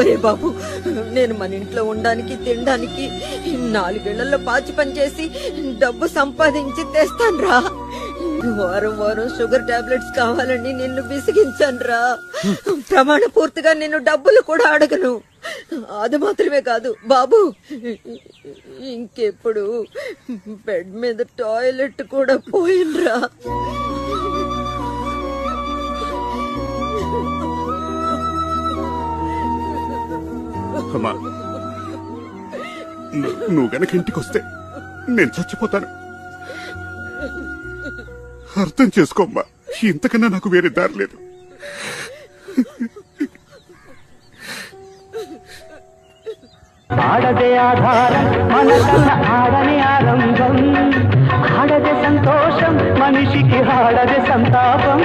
బాబు. నేను మన ఇంట్లో ఉండడానికి తినడానికి నాలుగేళ్ళలో పాచి పని చేసి డబ్బు సంపాదించి తెస్తాను రా వారం వారం షుగర్ టాబ్లెట్స్ కావాలని నిన్ను విసిగించాను రా ప్రమాణ పూర్తిగా నిన్ను డబ్బులు కూడా అడగను. అది మాత్రమే కాదు బాబు. ఇంకెప్పుడు బెడ్ మీద టాయిలెట్ కూడా పోయినరా. అమ్మా. నువ్వు గనక ఇంటికి వస్తే నేను చచ్చిపోతాను. అర్థం చేసుకోమ్మా ఇంతకన్నా నాకు వేరే దారి లేదు. ఆడదే ఆధారం మనకన్న ఆడని ఆరంభం. ఆడదే సంతోషం మనిషికి ఆడదే సంతాపం.